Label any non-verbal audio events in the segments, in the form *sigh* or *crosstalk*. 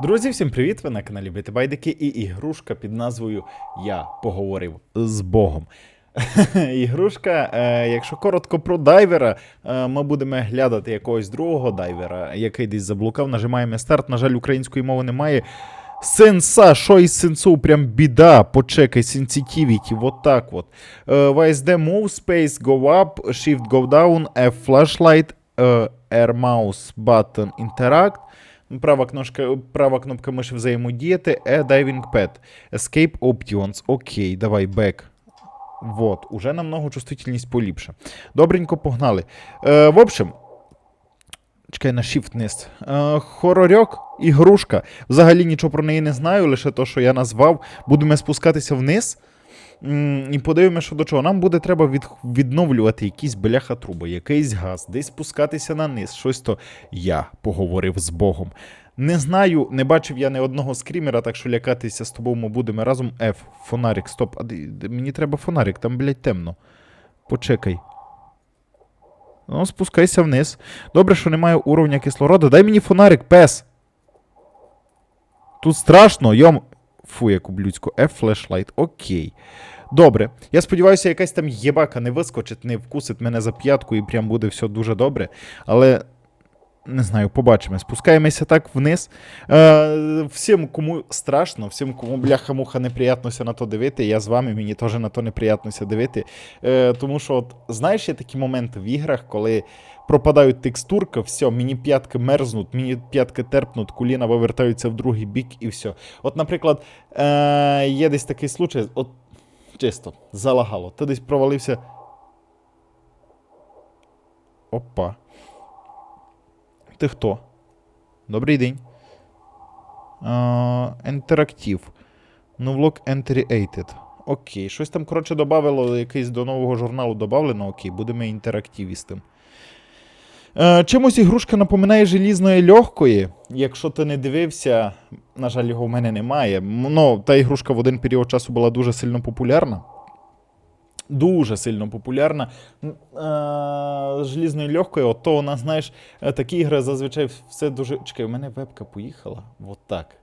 Друзі, всім привіт! Ви на каналі Битибайдики і ігрушка під назвою Я поговорив з Богом. *laughs* Ігрушка, е, якщо коротко про дайвера, е, ми будемо глядати якогось другого дайвера, який десь заблукав. Нажимаємо старт. На жаль, української мови немає. Сенса, що із сенсу, прям біда. Почекай, sensitivity, вот так вот. Е, VSD move, space, go up, shift, go down, F flashlight, е, R mouse, button, interact. Права кнопка, права кнопка миші взаємодіяти, E Diving Pad, Escape Options. Окей, давай, back. Вот, уже намного чувствительність поліпше. Добренько погнали. Е, в общем, чекай на shift вниз. Е, хорорьок, ігрушка. Взагалі нічого про неї не знаю, лише то, що я назвав. Будемо спускатися вниз. І подивимося, до чого. Нам буде треба від, відновлювати якісь бляха труби, якийсь газ, десь спускатися на низ. Щось то я поговорив з Богом. Не знаю, не бачив я ні одного скрімера, так що лякатися з тобою ми будемо разом. F, фонарик, стоп. А мені треба фонарик, там, блядь, темно. Почекай. Ну, спускайся вниз. Добре, що немає уровня кислорода. Дай мені фонарик, пес. Тут страшно, йом. Фу, як блюдську. F flashlight. Окей. Добре. Я сподіваюся, якась там єбака не вискочить, не вкусить мене за п'ятку і прям буде все дуже добре. Але. Не знаю, побачимо. Спускаємося так вниз. Е, всім, кому страшно, всім, кому бляха-муха неприятнося на то дивити, я з вами, мені теж на то неприятнося дивити. Е, тому що, от, знаєш, є такі моменти в іграх, коли пропадають текстурки, все, мені п'ятки мерзнуть, мені п'ятки терпнуть, коліна вивертаються в другий бік і все. От, наприклад, е, є десь такий случай, от чисто, залагало. Ти десь провалився. Опа. Ти хто? Добрий день. Інтерактив. Новлок Entry Окей, щось там, коротше, додавало, якийсь до нового журналу додавлено. Окей, будемо інтерактивістом. Е, чимось ігрушка напоминає желізної легкої. Якщо ти не дивився, на жаль, його в мене немає. Ну, та ігрушка в один період часу була дуже сильно популярна. Дуже сильно популярна. Желізною легкою, от то вона, знаєш, е, такі ігри зазвичай все дуже. Чекай, у мене вебка поїхала. Вот так.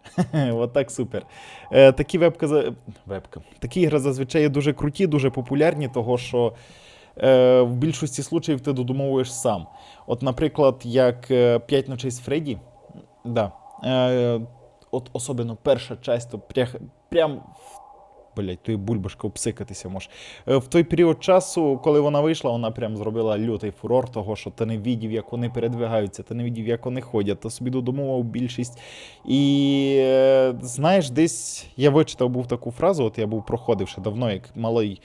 Вот *laughs* так супер. Е, такі вебка, за- вебка. Такі ігри зазвичай є дуже круті, дуже популярні, того що е, в більшості случаїв ти додумовуєш сам. От, наприклад, як «П'ять ночей з Фредді. Да. От особливо перша часть, то прям. Блять, тої бульбашка обсикатися може. Е, В той період часу, коли вона вийшла, вона прям зробила лютий фурор, того, що ти не відів, як вони передвигаються, ти не відів, як вони ходять, ти собі додумував більшість. І е, знаєш, десь я вичитав був таку фразу, от я був проходив ще давно, як малий,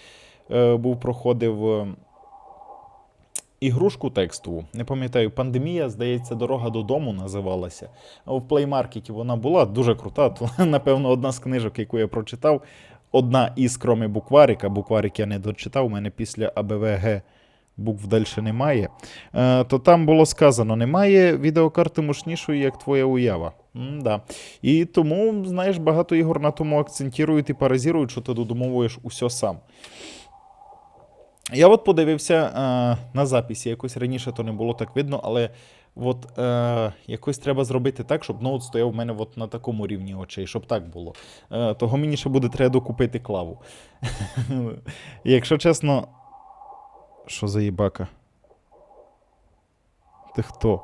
е, був проходив. Ігрушку текстову, не пам'ятаю, пандемія, здається, дорога додому називалася. В плеймаркеті вона була дуже крута. То, *laughs* напевно, одна з книжок, яку я прочитав, одна із кроме букварика. Букварик я не дочитав, у мене після АБВГ букв далі немає. Е, то там було сказано: немає відеокарти мощнішої, як твоя уява. М-да. І тому, знаєш, багато ігор на тому акцентують і паразірують, що ти додумовуєш усе сам. Я от подивився е, на записі, якось раніше то не було так видно, але от е, якось треба зробити так, щоб ноут стояв в мене от на такому рівні очей, щоб так було. Е, того мені ще буде треба докупити клаву. *laughs* Якщо чесно. Що за їбака? Ти хто?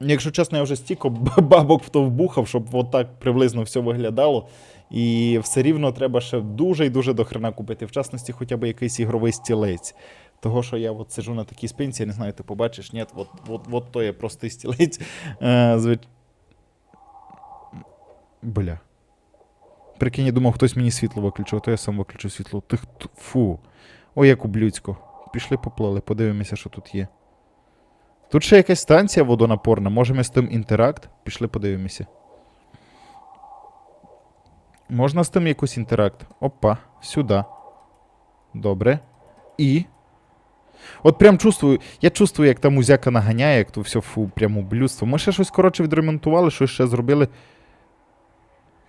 Якщо чесно, я вже стільки *laughs* бабок в то вбухав, щоб от так приблизно все виглядало. І все рівно треба ще дуже і дуже дохрена купити. В частності, хоча б якийсь ігровий стілець. Того, що я от сиджу на такій спинці, я не знаю, ти побачиш, ні, от, от, от то є простий стілець. *laughs* Е, звич... Бля. Прикинь, я думав, хтось мені світло виключив, а то я сам виключу світло. Ти хто? Фу. Ой, як ублюдсько. Пішли поплали, подивимося, що тут є. Тут ще якась станція водонапорна. Може ми з тим інтеракт? Пішли подивимося. Можна з тим якийсь інтеракт? Опа, сюди. Добре. І. От прям чувствую, я чувствую, як там узяка наганяє, як то все фу, прямо блюдство. Ми ще щось, коротше, відремонтували, щось ще зробили.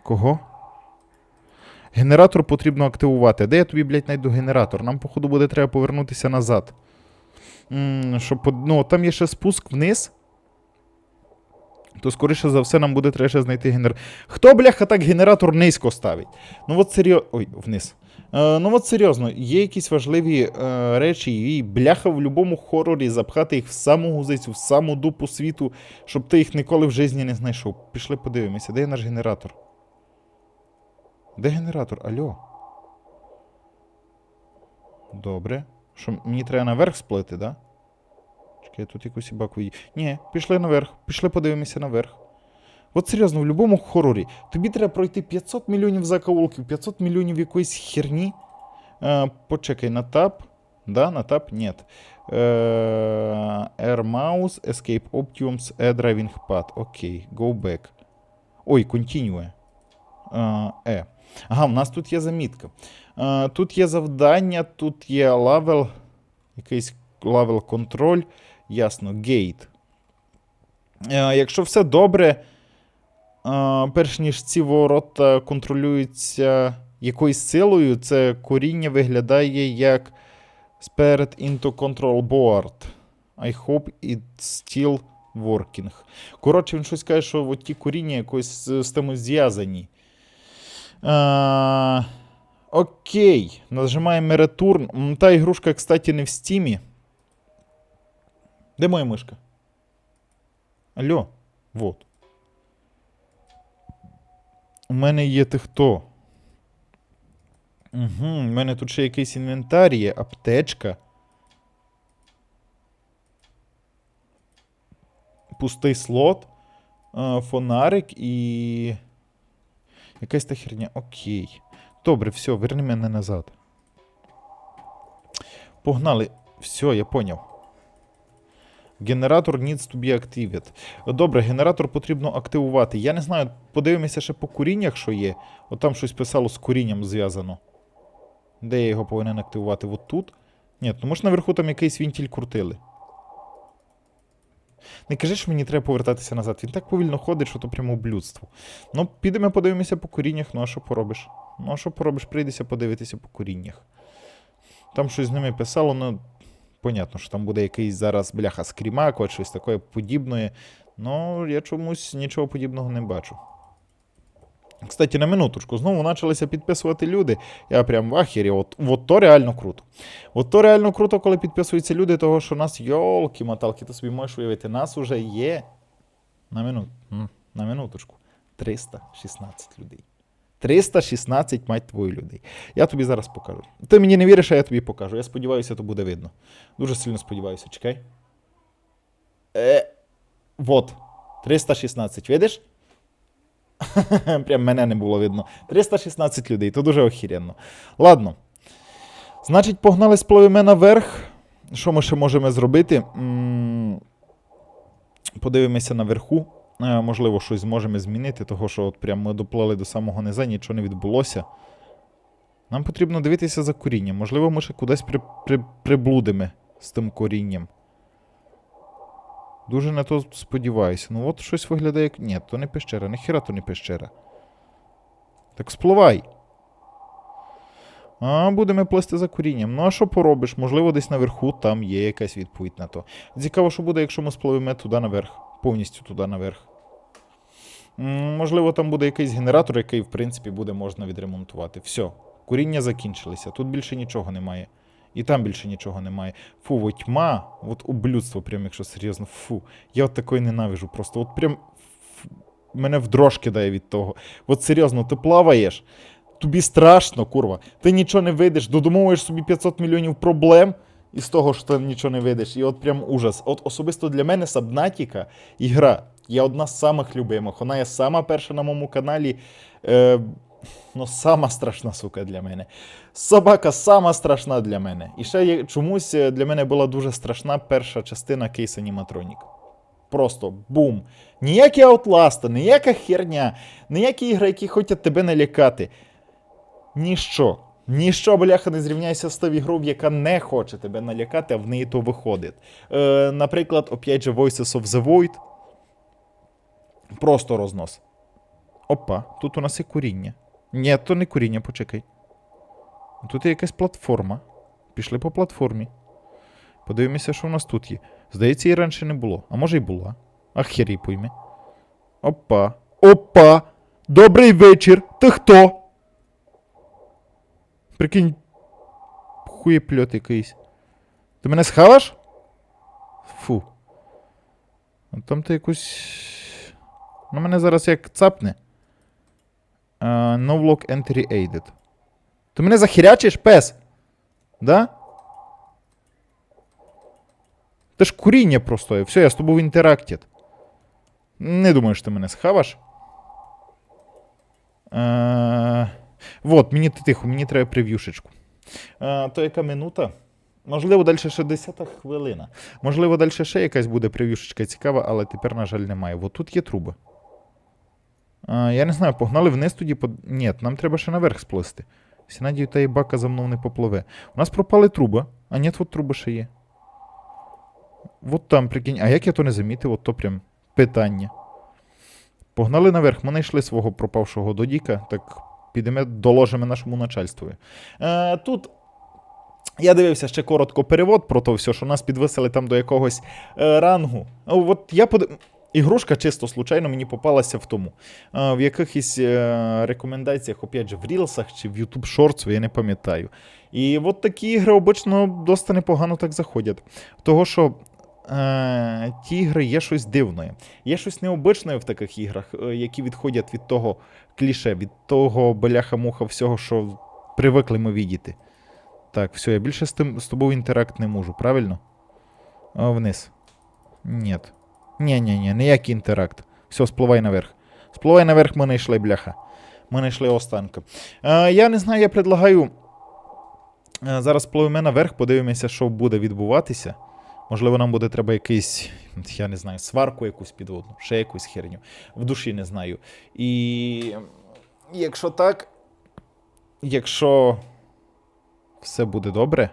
Кого? Генератор потрібно активувати. Де я тобі, блядь, знайду генератор? Нам, походу, буде треба повернутися назад. М, щоб, ну, там є ще спуск вниз. то скоріше за все нам буде треба ще знайти генератор. Хто, бляха, так генератор низько ставить? Ну от серйозно. Ой, вниз. Е, ну от серйозно, є якісь важливі е, речі, і бляха в будь-якому хорорі запхати їх в саму гузицю, в саму дупу світу, щоб ти їх ніколи в житті не знайшов. Пішли подивимося, де є наш генератор? Де генератор? Алло? Добре. Що, мені треба наверх сплити, да? Чекай, тут якусь баку є. Ні, пішли наверх, пішли подивимося наверх. От серйозно, в будь-якому хорорі тобі треба пройти 500 мільйонів закоулків, 500 мільйонів якоїсь херні. Е, почекай, на тап. Да, на тап? Ні. Е, Air Mouse, Escape Optiums, Air Driving Pad. Окей, go back. Ой, continue. Е, е. Ага, в нас тут є замітка. Е, тут є завдання, тут є лавел, якийсь лавел контроль. Ясно, гейт. Е, якщо все добре, перш ніж ці ворота контролюються якоюсь силою, це коріння виглядає як Spirit into Control Board. I hope it's still working. Коротше, він щось каже, що ті коріння якось з, тим зв'язані. Е, окей, нажимаємо Return. Та ігрушка, кстати, не в стімі. Де моя мишка? Алло, вот. У мене є ти хто? Угу, у мене тут ще якийсь інвентар є, аптечка. Пустий слот, фонарик і. Якась та херня. Окей. Добре, все, верни мене назад. Погнали. Все, я поняв. Генератор needs to be activated. Добре, генератор потрібно активувати. Я не знаю, подивимося ще по куріннях, що є. От там щось писало з курінням зв'язано. Де я його повинен активувати? От тут? Ні, тому що наверху там якийсь вінтіль крутили. Не кажи, що мені треба повертатися назад. Він так повільно ходить, що то прямо блюдство. Ну, підемо подивимося по коріннях, ну а що поробиш? Ну, а що поробиш? Прийдеться подивитися по коріннях. Там щось з ними писало, ну. Понятно, що там буде якийсь зараз бляха скрімак, от щось таке подібне. Ну, я чомусь нічого подібного не бачу. Кстати, на минуточку, знову почалися підписувати люди. Я прям в ахері. От, от то реально круто. От то реально круто, коли підписуються люди, того, що нас йолки-моталки, ти собі можеш уявити, нас уже є. На, минут, м, на минуточку. 316 людей. 316, мать твою, людей. Я тобі зараз покажу. Ти мені не віриш, а я тобі покажу. Я сподіваюся, то буде видно. Дуже сильно сподіваюся, чекай. Е, вот. 316, видиш? *laughs* Прям мене не було видно. 316 людей, то дуже охеренно. Ладно. Значить, погнали спливемо наверх. Що ми ще можемо зробити? М, Подивимося наверху. Е, Можливо, щось зможемо змінити, того що от прям ми доплили до самого низа, нічого не відбулося. Нам потрібно дивитися за корінням. Можливо, ми ще кудись при, при, приблудимо з тим корінням. Дуже на то сподіваюся. Ну от щось виглядає як. Ні, то не пещера, ніхіра то не пещера. Так спливай. А, будемо плисти за корінням. Ну а що поробиш? Можливо, десь наверху там є якась відповідь на то. Цікаво, що буде, якщо ми спливемо туди наверх. Повністю туди наверх. Можливо, там буде якийсь генератор, який, в принципі, буде можна відремонтувати. Все, коріння закінчилися. Тут більше нічого немає. І там більше нічого немає. Фу, от тьма, от ублюдство, прям, якщо серйозно, фу. Я от такої ненавижу. Просто от прям фу, мене в дрож кидає від того. От серйозно, ти плаваєш, тобі страшно, курва. Ти нічого не видиш, додумовуєш собі 500 мільйонів проблем із того, що ти нічого не видиш. І от прям ужас. От особисто для мене Сабнатіка ігра є одна з самих любимих. Вона є сама перша на моєму каналі. Е, ну, сама страшна сука для мене. Собака сама страшна для мене. І ще є, чомусь е, для мене була дуже страшна перша частина кейс Аніматронік. Просто бум. Ніякі аутласти, ніяка херня, ніякі ігри, які хочуть тебе налякати. Ніщо. Ніщо, бляха, не зрівняйся з тою ігрою, яка не хоче тебе налякати, а в неї то виходить. Е, наприклад, опять же, Voices of the Void. Просто рознос. Опа, тут у нас є коріння. Ні, то не коріння, почекай. Тут є якась платформа. Пішли по платформі. Подивимося, що у нас тут є. Здається, її раніше не було. А може й була. А хер її пойме. Опа. Опа! Добрий вечір! Ти хто? Прикинь. Хуєпльот якийсь. Ти мене схаваш? Фу. А там ти якусь. Ну, мене зараз як цапне. Uh, no lock entry aided. Ти мене захірячиш, пес? Да? Це ж куріння просто. Все, я з тобою в інтерактід. Не думаю, що ти мене схаваш. Е, вот, мені тихо, мені треба прев'юшечку. Е, то яка минута? Можливо, далі ще 10 хвилина. Можливо, далі ще якась буде прев'юшечка цікава, але тепер, на жаль, немає. Вот тут є труби. Е, я не знаю, погнали вниз тоді. По... Ні, нам треба ще наверх сплисти. Сінадію та і бака за мною не попливе. У нас пропали труби. А ні, от труби ще є. Вот там, прикинь. А як я то не замітив, от то прям питання. Погнали наверх, ми знайшли свого пропавшого додіка, так підемо доложимо нашому начальству. Е, тут я дивився ще коротко перевод про то все, що нас підвисили там до якогось е, рангу. От я под... Ігрушка чисто случайно мені попалася в тому. Е, в якихось е, рекомендаціях, опять же, в Рілсах чи в YouTube Shorts, я не пам'ятаю. І от такі ігри обично досить непогано так заходять. Того, що е, ті ігри є щось дивне. Є щось необичне в таких іграх, е, які відходять від того кліше, від того бляха-муха, всього, що привикли ми відіти. Так, все, я більше з, тим, з тобою інтеракт не можу, правильно? А, вниз. Ні. Ні-ні-ні, ніякий інтеракт. Все, спливай наверх. Спливай наверх, ми не йшли, бляха. Ми не йшли останки. Е, я не знаю, я предлагаю. е, Зараз пливемо наверх, подивимося, що буде відбуватися. Можливо, нам буде треба якийсь, я не знаю, сварку якусь підводну, ще якусь херню. В душі не знаю. І якщо так, якщо все буде добре,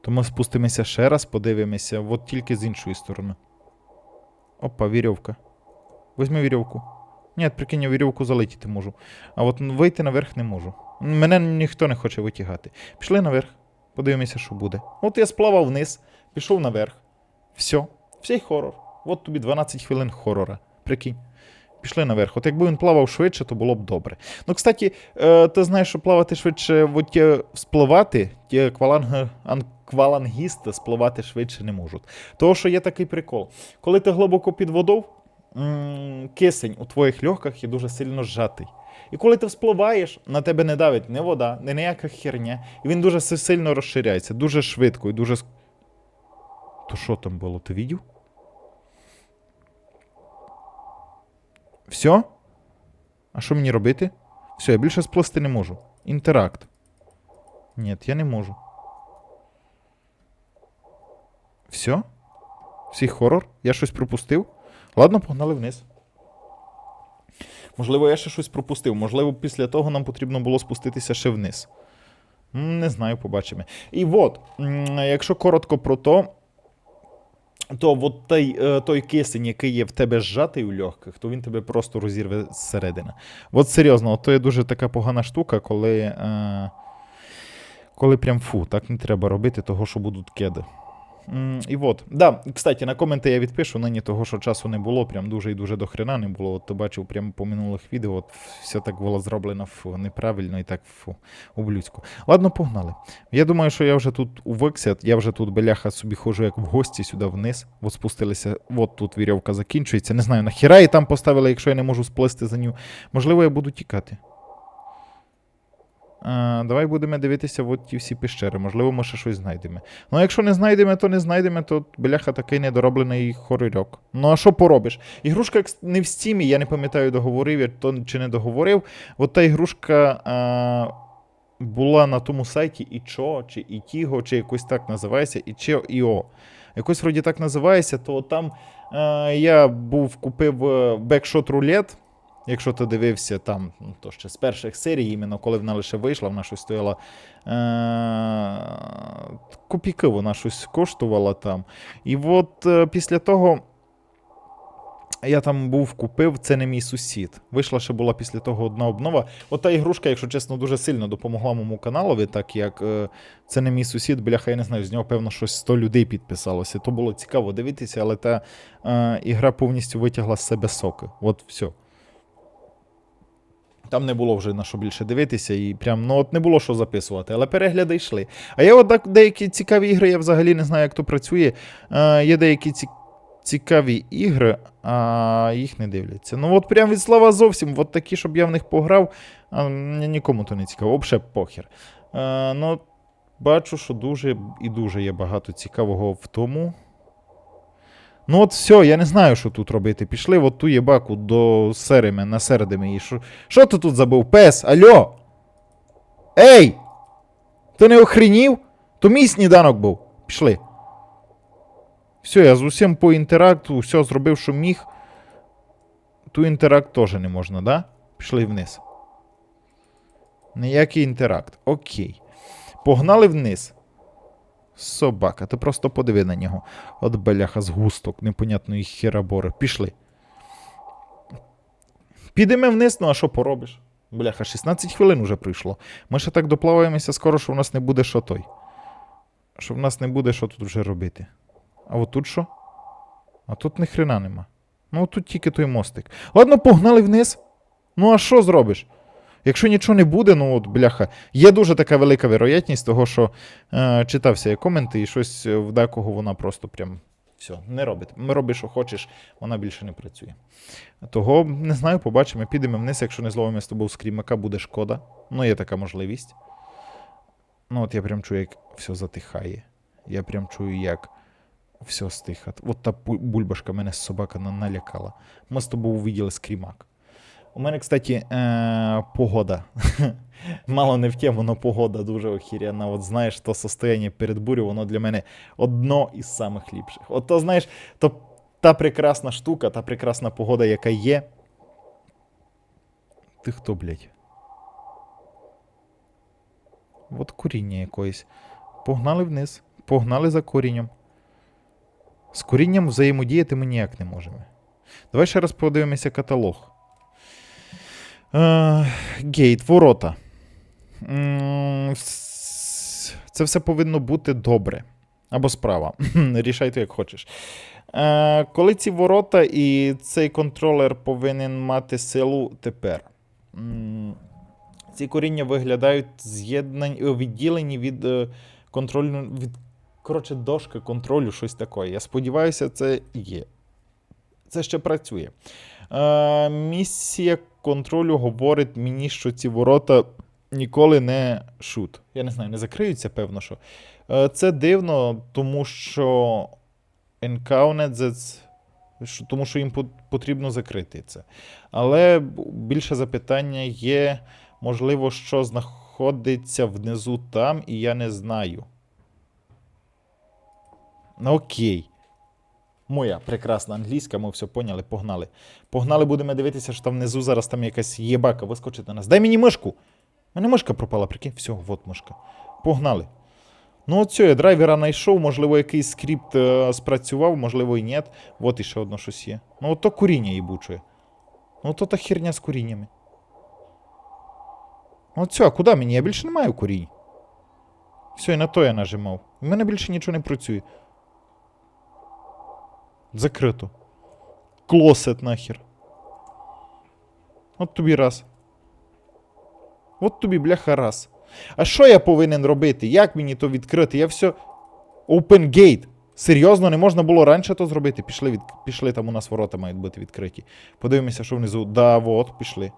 то ми спустимося ще раз, подивимося, от тільки з іншої сторони. Опа, вірьовка. Візьми вірьовку. Ні, прикинь, я вірьовку залетіти можу. А от вийти наверх не можу. Мене ніхто не хоче витягати. Пішли наверх, подивимося, що буде. От я сплавав вниз, пішов наверх. Все. Всей хорор. От тобі 12 хвилин хорора. Прикинь. Пішли наверх. От якби він плавав швидше, то було б добре. Ну, кстати, е, ти знаєш, що плавати швидше, от ті спливати, ті кваланг... квалангісти спливати швидше не можуть. Тому що є такий прикол. Коли ти глибоко під водою, кисень у твоїх легках є дуже сильно зжатий. І коли ти вспливаєш, на тебе не давить ні вода, ні ніяка херня. І він дуже сильно розширяється, дуже швидко і дуже. То що там було? Ти відів? Все? А що мені робити? Все, я більше сплести не можу. Інтеракт. Ні, я не можу. Все? Всіх хорор? Я щось пропустив? Ладно, погнали вниз. Можливо, я ще щось пропустив. Можливо, після того нам потрібно було спуститися ще вниз. Не знаю, побачимо. І от, якщо коротко про то, то от той, е, той кисень, який є в тебе зжатий у легких, то він тебе просто розірве зсередини. От серйозно, от то є дуже така погана штука, коли. Е, коли прям фу, так не треба робити, того, що будуть кеди. І от, да, кстати, на коменти я відпишу, нині того, що часу не було, прям дуже і дуже до хрена не було. От ти бачив прямо по минулих відео, от все так було зроблено фу, неправильно і так фу, ублюдську. Ладно, погнали. Я думаю, що я вже тут увикся, я вже тут беляха собі ходжу як в гості сюди вниз. От спустилися, от тут вірьовка закінчується. Не знаю, нахіра її там поставили, якщо я не можу сплисти за нього. Можливо, я буду тікати. А, давай будемо дивитися от ті всі пещери. Можливо, ми ще щось знайдемо. Ну, якщо не знайдемо, то не знайдемо, то бляха такий недороблений хорорьок. Ну а що поробиш? Ігрушка не в стімі, я не пам'ятаю, договорив я то чи не договорив. От та ігрушка а, була на тому сайті Ічо, чи Ітіго, чи якось так називається, і Ічо Іо. Якось вроді так називається, то там е, я був купив е, бекшот рулет. Якщо ти дивився там, ну, то ще з перших серій, іменно коли вона лише вийшла, вона щось стояла. Е- копійки вона щось коштувала там. І от е, після того Я там був, купив, це не мій сусід. Вийшла ще була після того одна обнова. От та ігрушка, якщо чесно, дуже сильно допомогла моєму каналові, так як е, це не мій сусід, бляха, я не знаю, з нього, певно, щось 100 людей підписалося. То було цікаво дивитися, але та е, ігра повністю витягла з себе соки. От все. Там не було вже на що більше дивитися, і прям ну от не було що записувати, але перегляди йшли. А є от деякі цікаві ігри, я взагалі не знаю, як то працює. Е, є деякі ці, цікаві ігри, а їх не дивляться. Ну от прям від слова зовсім, от такі, щоб я в них пограв, а, нікому то не цікаво, взагалі похер. Е, ну, бачу, що дуже і дуже є багато цікавого в тому. Ну от все, я не знаю, що тут робити. Пішли от ту єбаку до сереми, на середини її. Що, що ти тут забув? Пес, альо? Ей! Ти не охренів? То мій сніданок був. Пішли. Все, я з усім по інтеракту, все зробив, що міг. Ту інтеракт теж не можна, да? Пішли вниз. Ніякий інтеракт. Окей. Погнали вниз. Собака, ти просто подиви на нього. От беляха з густок непонятної херабори. Пішли. Підемо вниз, ну а що поробиш? Бляха, 16 хвилин уже пройшло. Ми ще так доплаваємося скоро, що в нас не буде що той. Що в нас не буде що тут вже робити. А от тут що? А тут ні хрена нема. Ну тут тільки той мостик. Ладно, погнали вниз. Ну а що зробиш? Якщо нічого не буде, ну от бляха, є дуже така велика вероятність того, що е, читався я коменти, і щось в декого вона просто прям все, не робить. Ми роби, що хочеш, вона більше не працює. Того не знаю, побачимо. Підемо вниз, якщо не зловимо з тобою скрімака, буде шкода. Ну, є така можливість. Ну, от я прям чую, як все затихає. Я прям чую, як все стихає. От та бульбашка мене собака на- налякала. Ми з тобою увиділи скрімак. У мене, кстати, е, погода. *laughs* Мало не в тему, але погода дуже охіряна. От знаєш, то состояння перед бурю, воно для мене одно із самих ліпших. От то, знаєш, то та прекрасна штука, та прекрасна погода, яка є. Ти хто, блядь? От коріння якоїсь. Погнали вниз, погнали за корінням. З корінням взаємодіяти ми ніяк не можемо. Давай ще раз подивимося каталог. Гейт, ворота. Це все повинно бути добре. Або справа. *laughs* Рішайте, як хочеш. Коли ці ворота і цей контролер повинен мати силу тепер. Ці коріння виглядають з'єднані, е, відділені від е, контролю. Від, коротше, дошки контролю, щось таке. Я сподіваюся, це є. Це ще працює. Місія контролю говорить мені, що ці ворота ніколи не шут. Я не знаю, не закриються, певно, що. Е, це дивно, тому що Encountered, що- тому що їм потрібно закрити це. Але більше запитання є, можливо, що знаходиться внизу там, і я не знаю. Ну, окей. Моя прекрасна англійська, ми все поняли, погнали. Погнали, будемо дивитися, що там внизу зараз там якась єбака вискочить на нас. Дай мені мишку! У мене мишка пропала, прикинь. Все, от мишка. Погнали. Ну, от все, я драйвера знайшов, можливо, якийсь скрипт е, спрацював, можливо, і ні. От іще одно щось є. Ну, от то куріння їбуче. Ну, то та херня з куріннями. Ну, От все, а куди мені? Я більше не маю курінь. Все, і на то я нажимав. У мене більше нічого не працює. Закрито. Клосет нахер. От тобі раз. От тобі, бляха, раз. А що я повинен робити? Як мені то відкрити? Я все. Open gate. Серйозно, не можна було раніше то зробити. Пішли, від... пішли, там у нас ворота мають бути відкриті. Подивимося, що внизу. Да, от, пішли.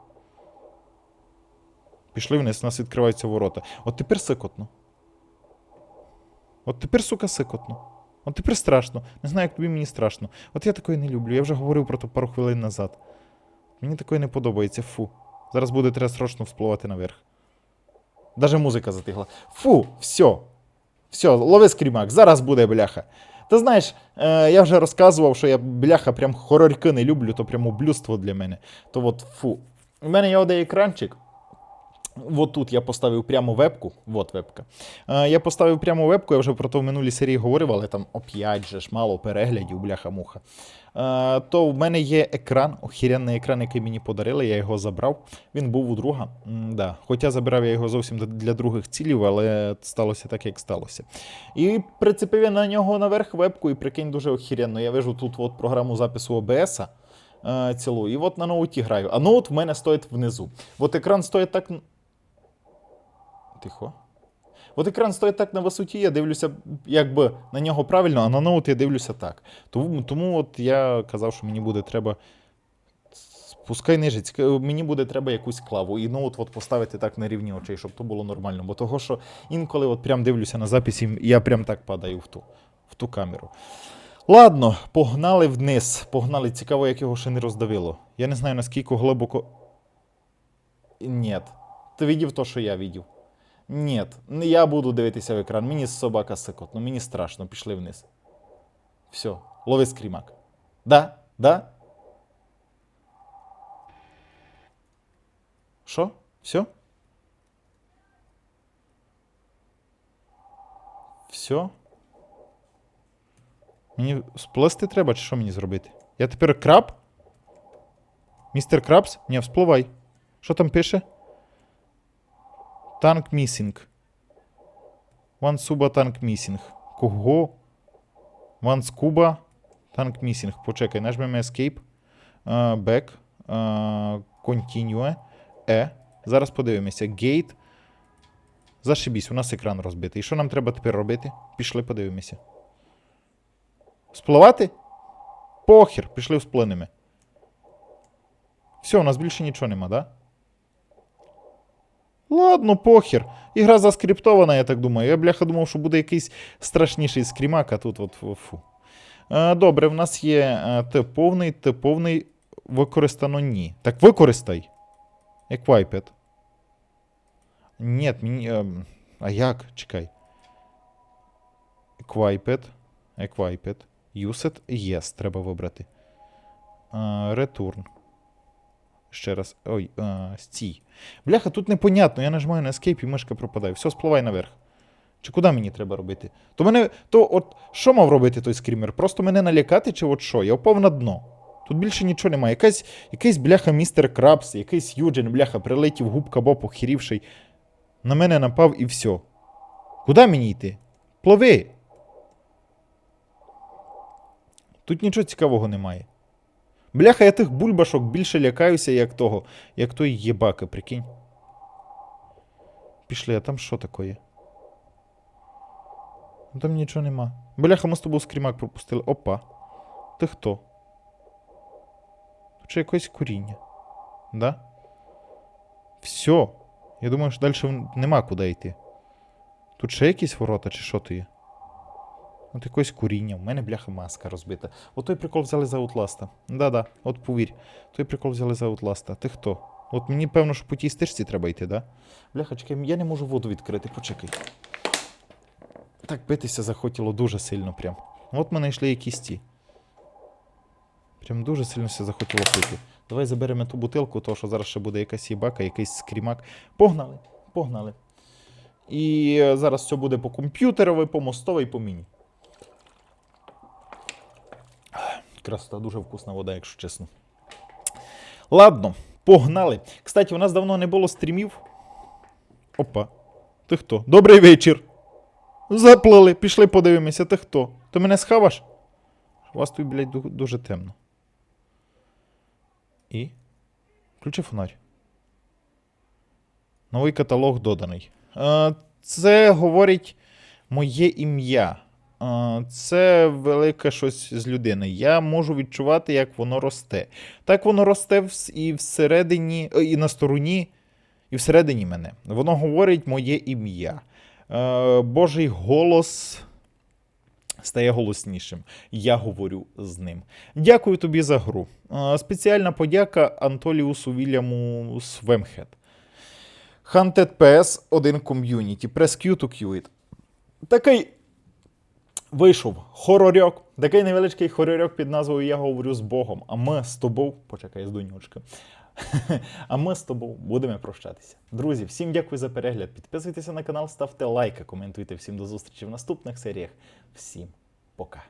Пішли вниз, у нас відкриваються ворота. От тепер сикотно. От тепер, сука, сикотно. От тепер страшно. Не знаю, як тобі мені страшно. От я такої не люблю. Я вже говорив про то пару хвилин назад. Мені такої не подобається. Фу. Зараз буде треба срочно вспливати наверх. Даже музика затихла. Фу, все. Все, лови скрімак, зараз буде бляха. Ти знаєш, е, я вже розказував, що я бляха прям хорорки не люблю, то прямо блюдство для мене. То от фу. У мене є один екранчик. От тут я поставив прямо вебку. От вебка. Е, я поставив прямо вебку, я вже про то в минулій серії говорив, але там оп'ять же ж мало переглядів, бляха-муха. Е, то в мене є екран, охіряний екран, який мені подарили, я його забрав. Він був у друга. Да. Хоча забирав я його зовсім для других цілів, але сталося так, як сталося. І прицепив я на нього наверх вебку, і прикинь, дуже охіренно. Я вижу тут от програму запису OBS. Е, цілу, і от на ноуті граю. А ноут в мене стоїть внизу. От екран стоїть так. Тихо. От екран стоїть так на висоті, я дивлюся, якби на нього правильно, а на ноут я дивлюся так. Тому, тому от я казав, що мені буде треба. Пускай ниже, мені буде треба якусь клаву. І ноут от поставити так на рівні очей, щоб то було нормально. Бо того, що інколи от прям дивлюся на записі, я прям так падаю в ту, в ту камеру. Ладно, погнали вниз. Погнали. Цікаво, як його ще не роздавило. Я не знаю, наскільки глибоко. Ні. Ти видів то, що я видів? Ні, я буду дивитися в екран. Мені собака сикотно, мені страшно, пішли вниз. Все, лови скрімак. Да? Да? Що? Все? Все? Мені сплести треба, чи що мені зробити? Я тепер краб? Містер Крабс? Ні, вспливай. Що там пише? Танк місінг. One суба танк місінг. Кого? Скуба танк місінг. Почекай, нажмемо Escape. Back. Uh, continue. E. Зараз подивимося. Gate. Зашибісь, у нас екран розбитий. І що нам треба тепер робити? Пішли подивимося. Спливати? Похер, пішли всплинемо. Все, у нас більше нічого нема, да? Ладно, похер. Ігра заскриптована, я так думаю. Я, бляха, думав, що буде якийсь страшніший скрімак, а тут от фу. добре, в нас є е, Т повний, Т повний використано ні. Так використай. Як вайпет. Ні, мені. а як? Чекай. Equiped. Equiped. Used. Yes, треба вибрати. Return. Ще раз. Ой, е, стій. Бляха, тут непонятно. Я нажимаю на Escape і мишка пропадає. Все, спливай наверх. Чи куди мені треба робити? То мене. То от що мав робити той скрімер? Просто мене налякати, чи от що? Я впав на дно. Тут більше нічого немає. Якась, якийсь бляха містер Крабс, якийсь Юджин, бляха, прилетів губка Боб охерівший. На мене напав і все. Куди мені йти? Пливи. Тут нічого цікавого немає. Бляха, я тих бульбашок більше лякаюся, як того, як той єбака, прикинь. Пішли, а там що таке? Ну, Там нічого нема. Бляха, ми з тобою скрімак пропустили. Опа. Ти хто? Тут ще якесь коріння. Да? Все. Я думаю, що далі нема куди йти. Тут ще якісь ворота, чи що то є? От якось куріння. У мене бляха маска розбита. От той прикол взяли за Outlast. Да-да, от повір. Той прикол взяли за Outlast. Ти хто? От мені певно, що по тій стежці треба йти, да? Бляха, чекай, я не можу воду відкрити, почекай. Так битися захотіло дуже сильно прям. От мене йшли якісь ті. Прям дуже сильно все захотіло пити. Давай заберемо ту бутилку, тому що зараз ще буде якась їбака, якийсь скрімак. Погнали, погнали. І е, зараз все буде по комп'ютеровій, по мостовій, по міні. Красота, дуже вкусна вода, якщо чесно. Ладно, погнали. Кстати, у нас давно не було стрімів. Опа. Ти хто? Добрий вечір. Заплили, пішли подивимося, ти хто? Ти мене схаваш? У вас тут, блядь, дуже темно. І? Включи фонарь. Новий каталог доданий. Е, Це говорить моє ім'я. Це велике щось з людини. Я можу відчувати, як воно росте. Так воно росте і всередині, е, і на стороні, і всередині мене. Воно говорить моє ім'я. Е, Божий голос стає голоснішим. Я говорю з ним. Дякую тобі за гру. Е, Спеціальна подяка Антоліусу Вільяму Свемхет. Hunted PS 1 Community. Press Q to queue it. Такий вийшов хорорьок, такий невеличкий хорорьок під назвою Я говорю з Богом. А ми з тобою, почекай з донючки. *laughs* А ми з тобою будемо прощатися. Друзі, всім дякую за перегляд. Підписуйтеся на канал, ставте лайки, коментуйте. Всім до зустрічі в наступних серіях. Всім пока.